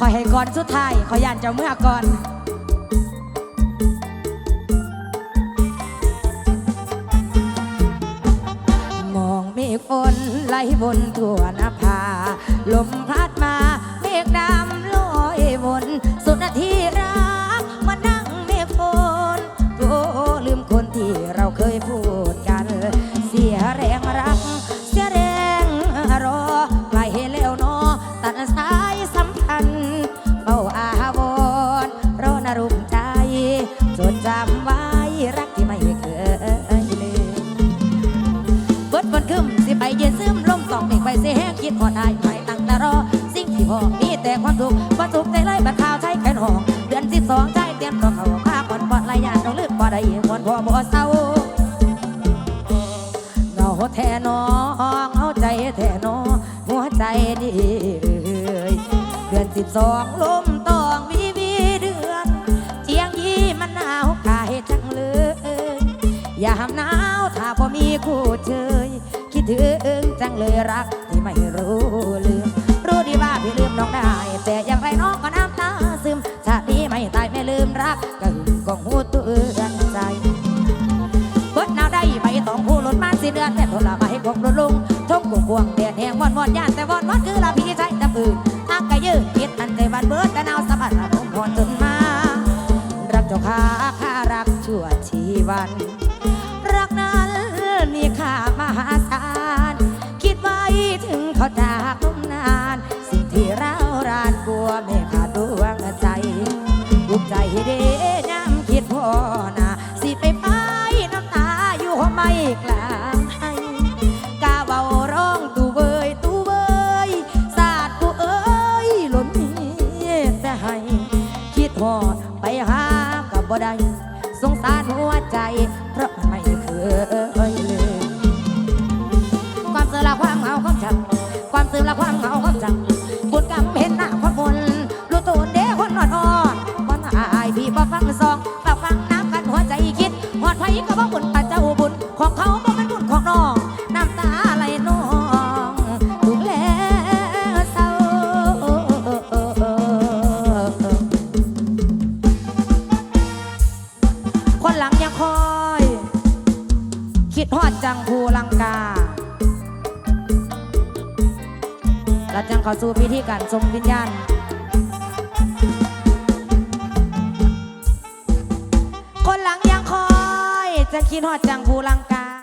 ขอให้ก่อนสุดท้ายขอยยานเจ้าเมื่อก่อน มองเมฆฝนไหลบนทั่วน้าลมพัดมา เย็นซึมลมสองเมฆไปเสียแห้งคิดพอได้ไม่ตั้งแต่รอ สิ่งที่พอมีแต่ความทุกข์ว่าทุขใจเลยบัดข่าวใช้แขนหองเดือนสิบสองใจเตรียมตัวเขาข้าก่อนปอดลายยาต้องลืมบ่ได้มวนพอบ่เศร้าเงาแท่นองเอาใจแท่นองหัวใจนี่เอ่ยเดือนสิบสองลมตองวีวีเดือนเจียงยี่มันหนาวกายจังเลยยามหนาวถ้าพอมีคู่เชย ถึงจังเลยรักที่ไม่รู้ลืม รู้ดีว่าพี่ลืมน้องได้ แต่อย่างไรน้องก็น้ำตาซึมชาตินี้ไม่ตายไม่ลืมรักก็หึงกองหูเตือนใจเบิดหนาวได้ไปตองผู้หลุดมาสิเดือนแต่ทนละมาให้กบลดลงทงกุ้งกวงเดียนแหงวอนวอนย่านแต่วอนวอนคือละพี่ใช้ตะปืน คิดหอดไปหากับบ่ได้สงสารหัวใจ เพราะไม่เคยเลยความเสื่อละความเหงาของฉันความเสื่อละความเหงาของฉันบุญกรรมเห็นหน้าคนบนรู้ตัวเด้คนนอนอ่อนวันอายพี่บ่ฟังซองบ่ฟังน้ำกันหัวใจคิดหอดไผก็บ่บุญปัจเจ้าบุญของเขา คิดฮอดจังภูลังกาเราจังเข้าสู่พิธีการทรงวิญญาณคนหลังยังคอยจะคิดฮอดจังภูลังกา